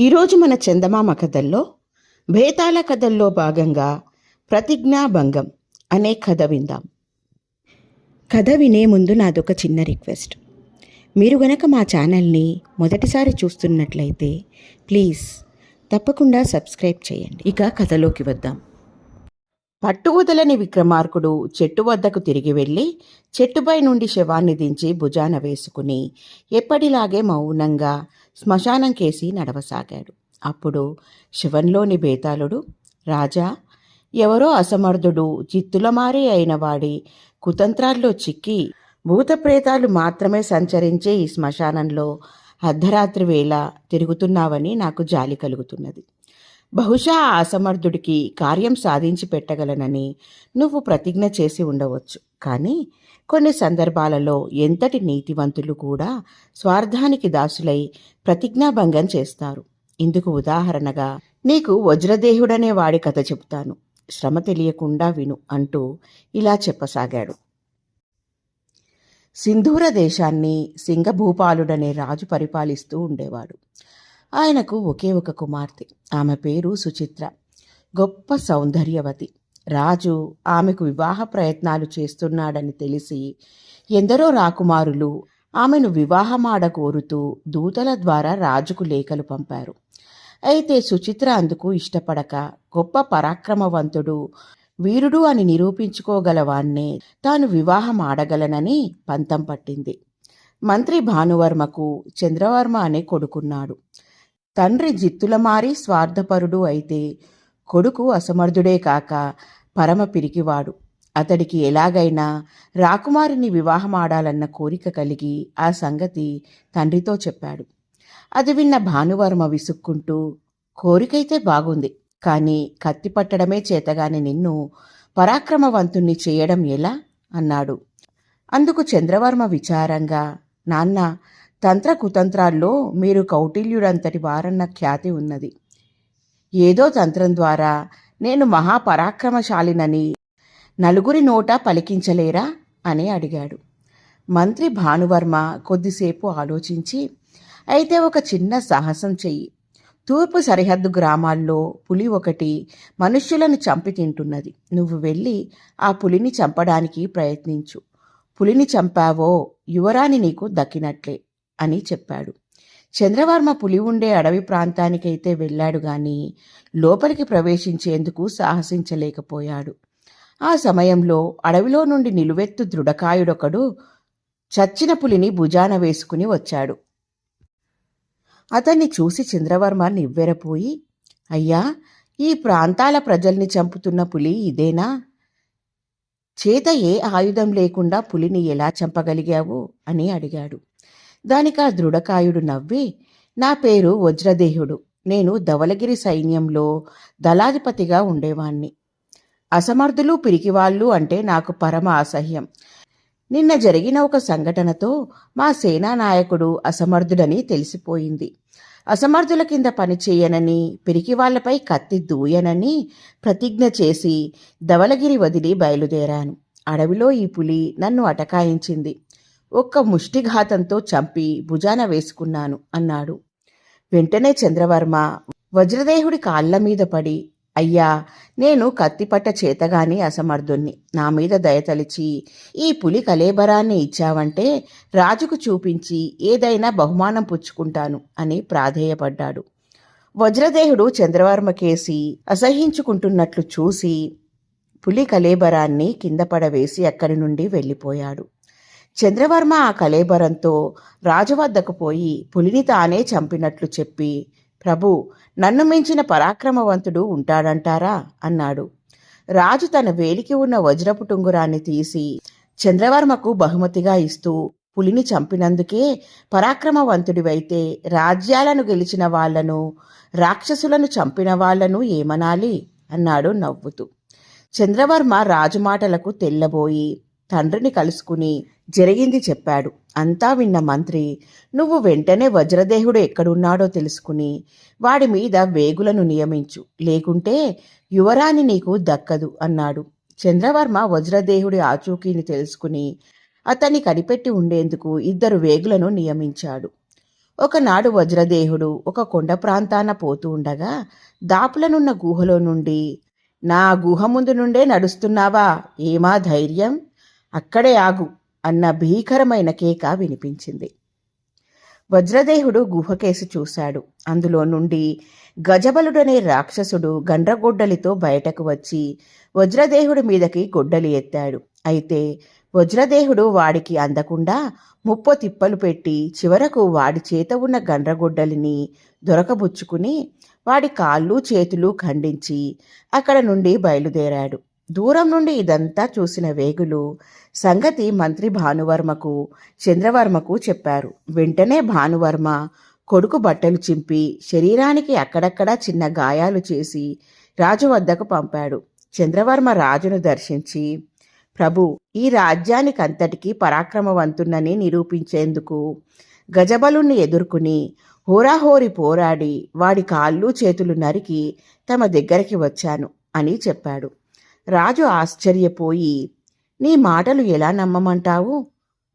ఈరోజు మన చందమామ కథల్లో భేతాల కథల్లో భాగంగా ప్రతిజ్ఞాభంగం అనే కథ విందాం. కథ వినే ముందు నాదొక చిన్న రిక్వెస్ట్. మీరు గనక మా ఛానల్ని మొదటిసారి చూస్తున్నట్లయితే ప్లీజ్ తప్పకుండా సబ్స్క్రైబ్ చేయండి. ఇక కథలోకి వద్దాం. పట్టు వదలని విక్రమార్కుడు చెట్టు వద్దకు తిరిగి వెళ్ళి చెట్టుపై నుండి శవాన్ని దించి భుజాన వేసుకుని ఎప్పటిలాగే మౌనంగా శ్మశానం కేసి నడవసాగాడు. అప్పుడు శివంలోని బేతాళుడు రాజా ఎవరో అసమర్థుడు చిత్తులమారి అయిన వాడి కుతంత్రాల్లో చిక్కి భూతప్రేతాలు మాత్రమే సంచరించే ఈ శ్మశానంలో అర్ధరాత్రి వేళ తిరుగుతున్నావని నాకు జాలి కలుగుతున్నది. బహుశా ఆ అసమర్థుడికి కార్యం సాధించి పెట్టగలనని నువ్వు ప్రతిజ్ఞ చేసి ఉండవచ్చు. కానీ కొన్ని సందర్భాలలో ఎంతటి నీతివంతులు కూడా స్వార్థానికి దాసులై ప్రతిజ్ఞాభంగం చేస్తారు. ఇందుకు ఉదాహరణగా నీకు వజ్రదేహుడనే వాడి కథ చెబుతాను. శ్రమ తెలియకుండా విను అంటూ ఇలా చెప్పసాగాడు. సింధూర దేశాన్ని సింగభూపాలుడనే రాజు పరిపాలిస్తూ ఉండేవాడు. ఆయనకు ఒకే ఒక కుమార్తె. ఆమె పేరు సుచిత్ర. గొప్ప సౌందర్యవతి. రాజు ఆమెకు వివాహ ప్రయత్నాలు చేస్తున్నాడని తెలిసి ఎందరో రాకుమారులు ఆమెను వివాహమాడ కోరుతూ దూతల ద్వారా రాజుకు లేఖలు పంపారు. అయితే సుచిత్ర అందుకు ఇష్టపడక గొప్ప పరాక్రమవంతుడు వీరుడు అని నిరూపించుకోగలవాన్నే తాను వివాహం ఆడగలనని పంతం పట్టింది. మంత్రి భానువర్మకు చంద్రవర్మ అనే కొడుకున్నాడు. తండ్రి జిత్తులమారి స్వార్థపరుడు అయితే కొడుకు అసమర్థుడే కాక పరమ పిరికివాడు. అతడికి ఎలాగైనా రాకుమారిని వివాహమాడాలన్న కోరిక కలిగి ఆ సంగతి తండ్రితో చెప్పాడు. అది విన్న భానువర్మ విసుక్కుంటూ కోరికైతే బాగుంది కానీ కత్తి పట్టడమే చేతగాని నిన్ను పరాక్రమవంతుణ్ణి చేయడం ఎలా? అన్నాడు. అందుకు చంద్రవర్మ విచారంగా నాన్న తంత్ర కుతంత్రాల్లో మీరు కౌటిల్యుడంతటి వారన్న ఖ్యాతి ఉన్నది. ఏదో తంత్రం ద్వారా నేను మహాపరాక్రమశాలినని. నలుగురి నోట పలికించలేరా? అని అడిగాడు. మంత్రి భానువర్మ కొద్దిసేపు ఆలోచించి అయితే ఒక చిన్న సాహసం చెయ్యి. తూర్పు సరిహద్దు గ్రామాల్లో పులి ఒకటి మనుష్యులను చంపి తింటున్నది. నువ్వు వెళ్ళి ఆ పులిని చంపడానికి ప్రయత్నించు. పులిని చంపావో యువరాణి నీకు దక్కినట్లే అని చెప్పాడు. చంద్రవర్మ పులి ఉండే అడవి ప్రాంతానికైతే వెళ్ళాడు గాని లోపలికి ప్రవేశించేందుకు సాహసించలేకపోయాడు. ఆ సమయంలో అడవిలో నుండి నిలువెత్తు దృఢకాయుడొకడు చచ్చిన పులిని భుజాన వేసుకుని వచ్చాడు. అతన్ని చూసి చంద్రవర్మ నివ్వెరపోయి అయ్యా ఈ ప్రాంతాల ప్రజల్ని చంపుతున్న పులి ఇదేనా? చేత ఏ ఆయుధం లేకుండా పులిని ఎలా చంపగలిగావు? అని అడిగాడు. దానికి ఆ దృఢకాయుడు నవ్వి నా పేరు వజ్రదేహుడు. నేను ధవలగిరి సైన్యంలో దళాధిపతిగా ఉండేవాణ్ణి. అసమర్థులు పిరికివాళ్ళు అంటే నాకు పరమ అసహ్యం. నిన్న జరిగిన ఒక సంఘటనతో మా సేనా నాయకుడు అసమర్థుడని తెలిసిపోయింది. అసమర్థుల కింద పని చేయనని పిరికి వాళ్ళపై కత్తి దూయనని ప్రతిజ్ఞ చేసి ధవలగిరి వదిలి బయలుదేరాను. అడవిలో ఈ పులి నన్ను అటకాయించింది. ఒక్క ముష్టిఘాతంతో చంపి భుజాన వేసుకున్నాను అన్నాడు. వెంటనే చంద్రవర్మ వజ్రదేహుడి కాళ్ళ మీద పడి అయ్యా నేను కత్తిపట్ట చేతగాని అసమర్థుణ్ణి. నా మీద దయతలిచి ఈ పులి కలేబరాన్ని ఇచ్చావంటే రాజుకు చూపించి ఏదైనా బహుమానం పుచ్చుకుంటాను అని ప్రాధేయపడ్డాడు. వజ్రదేహుడు చంద్రవర్మ కేసి అసహించుకుంటున్నట్లు చూసి పులి కలేబరాన్ని కింద పడవేసి అక్కడి నుండి వెళ్ళిపోయాడు. చంద్రవర్మ ఆ కలేబరంతో రాజు వద్దకు పోయి పులిని తానే చంపినట్లు చెప్పి ప్రభు నన్ను మించిన పరాక్రమవంతుడు ఉంటాడంటారా? అన్నాడు. రాజు తన వేలికి ఉన్న వజ్రపు టుంగురాన్ని తీసి చంద్రవర్మకు బహుమతిగా ఇస్తూ పులిని చంపినందుకే పరాక్రమవంతుడివైతే రాజ్యాలను గెలిచిన వాళ్ళను రాక్షసులను చంపిన వాళ్ళను ఏమనాలి? అన్నాడు నవ్వుతూ. చంద్రవర్మ రాజు మాటలకు తెల్లబోయి తండ్రిని కలుసుకుని జరిగింది చెప్పాడు. అంతా విన్న మంత్రి నువ్వు వెంటనే వజ్రదేహుడు ఎక్కడున్నాడో తెలుసుకుని వాడి మీద వేగులను నియమించు. లేకుంటే యువరాణి నీకు దక్కదు అన్నాడు. చంద్రవర్మ వజ్రదేహుడి ఆచూకీని తెలుసుకుని అతన్ని కనిపెట్టి ఉండేందుకు ఇద్దరు వేగులను నియమించాడు. ఒకనాడు వజ్రదేహుడు ఒక కొండ ప్రాంతాన పోతూ ఉండగా దాపులనున్న గుహలో నుండి నా గుహ ముందు నుండే నడుస్తున్నావా? ఏమా ధైర్యం? అక్కడే ఆగు. అన్న భీకరమైన కేక వినిపించింది. వజ్రదేహుడు గుహకేసి చూశాడు. అందులో నుండి గజబలుడనే రాక్షసుడు గండ్రగొడ్డలితో బయటకు వచ్చి వజ్రదేహుడి మీదకి గొడ్డలి ఎత్తాడు. అయితే వజ్రదేహుడు వాడికి అందకుండా ముప్ప తిప్పలు పెట్టి చివరకు వాడి చేత ఉన్న గండ్రగొడ్డలిని దొరకబుచ్చుకుని వాడి కాళ్ళు చేతులు ఖండించి అక్కడ నుండి బయలుదేరాడు. దూరం నుండి ఇదంతా చూసిన వేగులు సంగతి మంత్రి భానువర్మకు చంద్రవర్మకు చెప్పారు. వెంటనే భానువర్మ కొడుకు బట్టలు చింపి శరీరానికి అక్కడక్కడా చిన్న గాయాలు చేసి రాజు వద్దకు పంపాడు. చంద్రవర్మ రాజును దర్శించి ప్రభు ఈ రాజ్యానికంతటికీ పరాక్రమవంతున్నని నిరూపించేందుకు గజబలుణ్ణి ఎదుర్కొని హోరాహోరి పోరాడి వాడి కాళ్ళు చేతులు నరికి తమ దగ్గరికి వచ్చాను అని చెప్పాడు. రాజు ఆశ్చర్యపోయి నీ మాటలు ఎలా నమ్మమంటావు?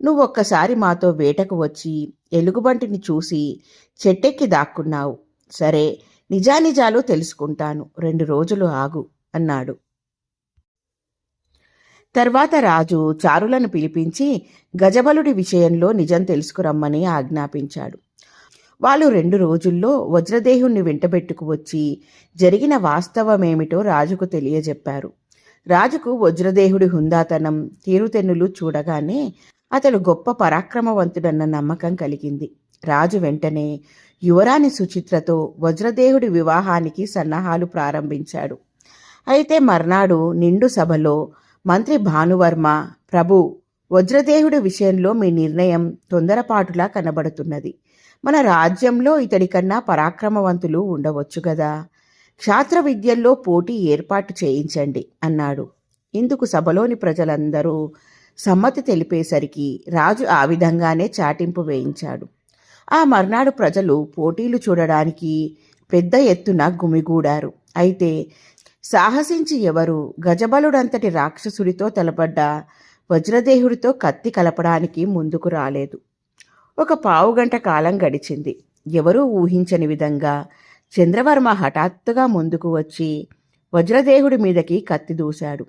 నువ్వొక్కసారి మాతో వేటకు వచ్చి ఎలుగుబంటిని చూసి చెట్టెక్కి దాక్కున్నావు. సరే నిజానిజాలు తెలుసుకుంటాను. రెండు రోజులు ఆగు అన్నాడు. తర్వాత రాజు చారులను పిలిపించి గజబలుడి విషయంలో నిజం తెలుసుకురమ్మని ఆజ్ఞాపించాడు. వాళ్ళు రెండు రోజుల్లో వజ్రదేహుణ్ణి వెంటబెట్టుకు వచ్చి జరిగిన వాస్తవమేమిటో రాజుకు తెలియజెప్పారు. రాజుకు వజ్రదేహుడి హుందాతనం తీరుతెన్నులు చూడగానే అతడు గొప్ప పరాక్రమవంతుడన్న నమ్మకం కలిగింది. రాజు వెంటనే యువరాణి సుచిత్రతో వజ్రదేహుడి వివాహానికి సన్నాహాలు ప్రారంభించాడు. అయితే మర్నాడు నిండు సభలో మంత్రి భానువర్మ ప్రభు వజ్రదేహుడి విషయంలో మీ నిర్ణయం తొందరపాటులా కనబడుతున్నది. మన రాజ్యంలో ఇతడి కన్నా పరాక్రమవంతులు ఉండవచ్చు గదా? క్షాత్ర విద్యల్లో పోటీ ఏర్పాటు చేయించండి అన్నాడు. ఇందుకు సభలోని ప్రజలందరూ సమ్మతి తెలిపేసరికి రాజు ఆ విధంగానే చాటింపు వేయించాడు. ఆ మర్నాడు ప్రజలు పోటీలు చూడడానికి పెద్ద ఎత్తున గుమిగూడారు. అయితే సాహసించి ఎవరు గజబలుడంతటి రాక్షసుడితో తలపడ్డ వజ్రదేహుడితో కత్తి కలపడానికి ముందుకు రాలేదు. ఒక పావుగంట కాలం గడిచింది. ఎవరూ ఊహించని విధంగా చంద్రవర్మ హఠాత్తుగా ముందుకు వచ్చి వజ్రదేహుడి మీదకి కత్తి దూశాడు.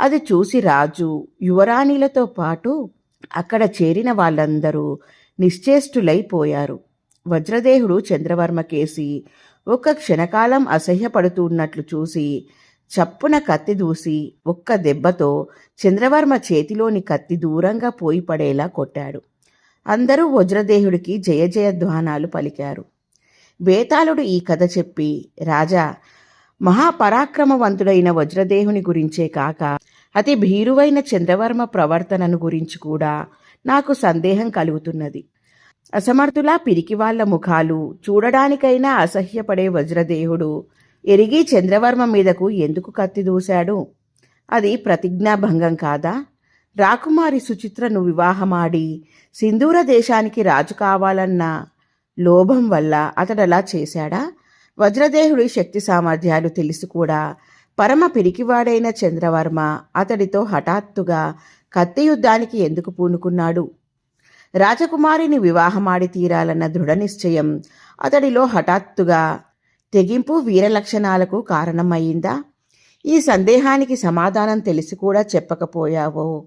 అది చూసి రాజు యువరాణిలతో పాటు అక్కడ చేరిన వాళ్ళందరూ నిశ్చేష్టులైపోయారు. వజ్రదేహుడు చంద్రవర్మ కేసి ఒక్క క్షణకాలం అసహ్యపడుతున్నట్లు చూసి చప్పున కత్తి దూసి ఒక్క దెబ్బతో చంద్రవర్మ చేతిలోని కత్తి దూరంగా పోయి పడేలా కొట్టాడు. అందరూ వజ్రదేహుడికి జయ జయధ్వానాలు పలికారు. బేతాళుడు ఈ కథ చెప్పి రాజా మహాపరాక్రమవంతుడైన వజ్రదేహుని గురించే కాక అతి భీరువైన చంద్రవర్మ ప్రవర్తనను గురించి కూడా నాకు సందేహం కలుగుతున్నది. అసమర్థులా పిరికివాళ్ళ ముఖాలు చూడడానికైనా అసహ్యపడే వజ్రదేహుడు ఎరిగి చంద్రవర్మ మీదకు ఎందుకు కత్తి దూశాడు? అది ప్రతిజ్ఞాభంగం కాదా? రాకుమారి సుచిత్రను వివాహమాడి సింధూర దేశానికి రాజు కావాలన్న లోభం వల్ల అతడలా చేశాడా? వజ్రదేహుడి శక్తి సామర్థ్యాలు తెలిసి కూడా పరమ పిరికివాడైన చంద్రవర్మ అతడితో హఠాత్తుగా కత్తి యుద్ధానికి ఎందుకు పూనుకున్నాడు? రాజకుమారిని వివాహమాడి తీరాలన్న దృఢ నిశ్చయం అతడిలో హఠాత్తుగా తెగింపు వీరలక్షణాలకు కారణమయ్యిందా? ఈ సందేహానికి సమాధానం తెలిసి కూడా చెప్పకపోయావో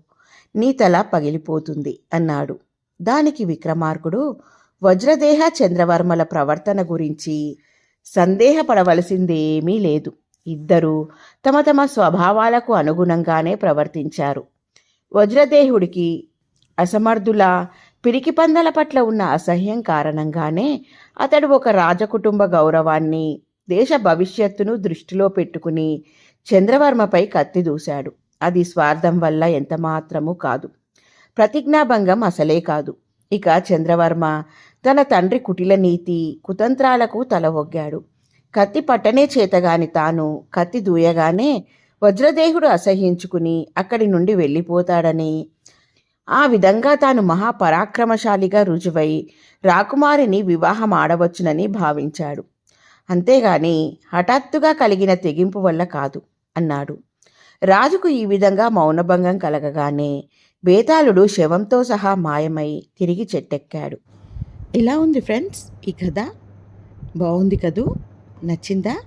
నీ తల పగిలిపోతుంది అన్నాడు. దానికి విక్రమార్కుడు వజ్రదేహ చంద్రవర్మల ప్రవర్తన గురించి సందేహపడవలసిందేమీ లేదు. ఇద్దరూ తమ తమ స్వభావాలకు అనుగుణంగానే ప్రవర్తించారు. వజ్రదేహుడికి అసమర్థుల పిరికి పందల పట్ల ఉన్న అసహ్యం కారణంగానే అతడు ఒక రాజకుటుంబ గౌరవాన్ని దేశ భవిష్యత్తును దృష్టిలో పెట్టుకుని చంద్రవర్మపై కత్తి దూశాడు. అది స్వార్థం వల్ల ఎంతమాత్రమూ కాదు. ప్రతిజ్ఞాభంగం అసలే కాదు. ఇక చంద్రవర్మ తన తండ్రి కుటిల నీతి కుతంత్రాలకు తల ఒగ్గాడు. కత్తి పట్టనే చేతగాని తాను కత్తి దూయగానే వజ్రదేహుడు అసహ్యించుకుని అక్కడి నుండి వెళ్ళిపోతాడని. ఆ విధంగా తాను మహాపరాక్రమశాలిగా రుజువై రాకుమారిని వివాహం ఆడవచ్చునని భావించాడు. అంతేగాని హఠాత్తుగా కలిగిన తెగింపు వల్ల కాదు అన్నాడు. రాజుకు ఈ విధంగా మౌనభంగం కలగగానే బేతాళుడు శవంతో సహా మాయమై తిరిగి చెట్టెక్కాడు. ఎలా ఉంది ఫ్రెండ్స్ ఈ కథ. బాగుంది కదూ? నచ్చిందా?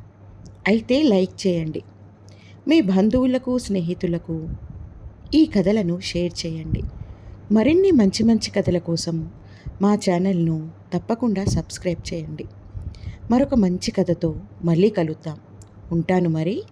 అయితే లైక్ చేయండి. మీ బంధువులకు స్నేహితులకు ఈ కథలను షేర్ చేయండి. మరిన్ని మంచి మంచి కథల కోసం మా ఛానల్ను తప్పకుండా సబ్స్క్రైబ్ చేయండి. మరొక మంచి కథతో మళ్ళీ కలుద్దాం. ఉంటాను మరి.